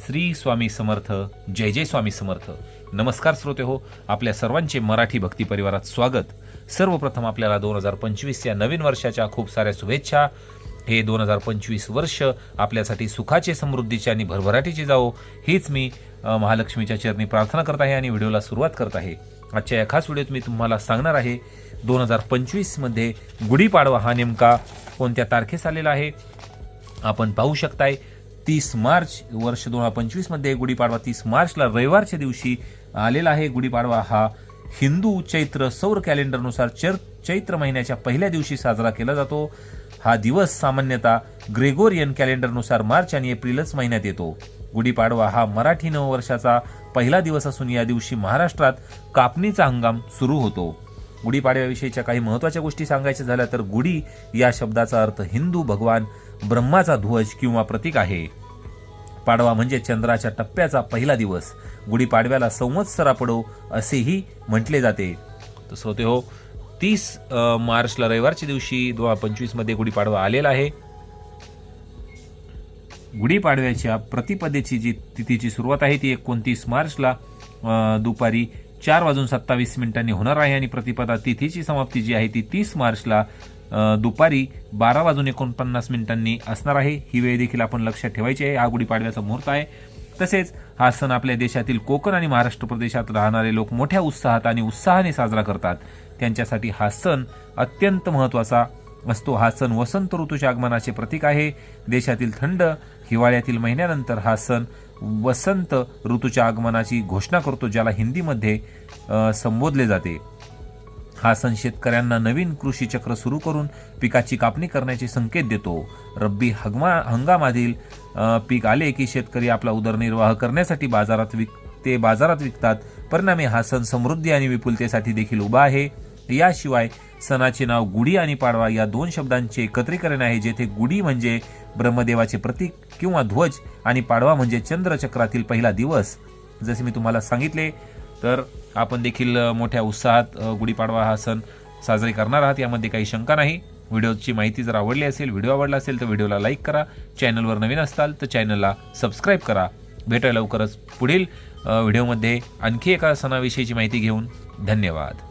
श्री स्वामी समर्थ जय जय स्वामी समर्थ. नमस्कार श्रोते हो आपल्या सर्वांचे मराठी भक्ती परिवारात स्वागत. सर्वप्रथम आपल्याला दोन हजार पंचवीस या नवीन वर्षाच्या खूप साऱ्या शुभेच्छा. हे दोन हजार पंचवीस वर्ष आपल्यासाठी सुखाचे समृद्धीचे आणि भरभराटीचे जावो हीच मी महालक्ष्मीच्या चरणी प्रार्थना करत आहे आणि व्हिडिओला सुरुवात करत आहे. आजच्या या खास व्हिडिओत मी तुम्हाला सांगणार आहे दोन हजार पंचवीसमध्ये गुढीपाडवा हा नेमका कोणत्या तारखेस आलेला आहे? आपण पाहू शकताय तीस मार्च वर्ष दोन हजार पंचवीसमध्ये गुढीपाडवा तीस मार्चला रविवारच्या दिवशी आलेला आहे गुढीपाडवा. हा हिंदू चैत्र सौर कॅलेंडरनुसार चर चैत्र महिन्याच्या पहिल्या दिवशी साजरा केला जातो. हा दिवस सामान्यतः ग्रेगोरियन कॅलेंडरनुसार मार्च आणि एप्रिलच महिन्यात येतो. गुढीपाडवा हा मराठी नववर्षाचा पहिला दिवस असून या दिवशी महाराष्ट्रात कापणीचा हंगाम सुरू होतो. गुढीपाडव्याविषयीच्या काही महत्त्वाच्या गोष्टी सांगायच्या झाल्या तर गुढी या शब्दाचा अर्थ हिंदू भगवान ब्रह्माचा ध्वज किंवा प्रतीक आहे. पाडवा म्हणजे चंद्राच्या टप्प्याचा पहिला दिवस. गुढीपाडव्याला संवत्सरा पडो असेही म्हटले जाते. तर श्रोते हो तीस मार्चला रविवारच्या दिवशी दोन हजार पंचवीसमध्ये गुढीपाडवा आलेला आहे. गुढीपाडव्याच्या प्रतिपदेची जी तिथीची सुरुवात आहे ती एकोणतीस मार्चला दुपारी चार वाजून सत्तावीस मिनिटांनी होणार आहे आणि प्रतिपदा तिथीची समाप्ती जी आहे ती तीस मार्चला दुपारी बारा वाजून एकोणपन्नास मिनिटांनी असणार आहे. ही वेळ देखील आपण लक्षात ठेवायची आहे. हा गुढीपाडव्याचा मुहूर्त आहे. तसेच हा सण आपल्या देशातील कोकण आणि महाराष्ट्र प्रदेशात राहणारे लोक मोठ्या उत्साहात आणि उत्साहाने साजरा करतात. त्यांच्यासाठी हा सण अत्यंत महत्त्वाचा असतो. हा सण वसंत ऋतूच्या आगमनाचे प्रतीक आहे. देशातील थंड हिवाळ्यातील महिन्यानंतर हा सण वसंत ऋतूच्या आगमनाची घोषणा करतो ज्याला हिंदीमध्ये संबोधले जाते. हा सण शेतकऱ्यांना नवीन कृषी चक्र सुरू करून पिकाची कापणी करण्याचे संकेत देतो. रब्बी हंगमा हंगामातील पीक आले की शेतकरी आपला उदरनिर्वाह करण्यासाठी बाजारात विक ते बाजारात विकतात. परिणामी हा सण समृद्धी आणि विपुलतेसाठी देखील उभा आहे. याशिवाय सणाचे नाव गुढी आणि पाडवा या दोन शब्दांचे एकत्रीकरण आहे जेथे गुढी म्हणजे ब्रह्मदेवाचे प्रतीक किंवा ध्वज आणि पाडवा म्हणजे चंद्रचक्रातील पहिला दिवस. जसे मी तुम्हाला सांगितले तर आपण देखील मोठ्या उत्साहात गुढीपाडवा हा सण साजरे करणार आहात. यामध्ये काही शंका नाही. व्हिडिओची माहिती जर आवडली असेल व्हिडिओ आवडला असेल तर व्हिडिओला लाईक करा. चॅनलवर नवीन असाल तर चॅनलला सबस्क्राईब करा. भेटा लवकरच पुढील व्हिडिओमध्ये आणखी एका सणाविषयीची माहिती घेऊन धन्यवाद.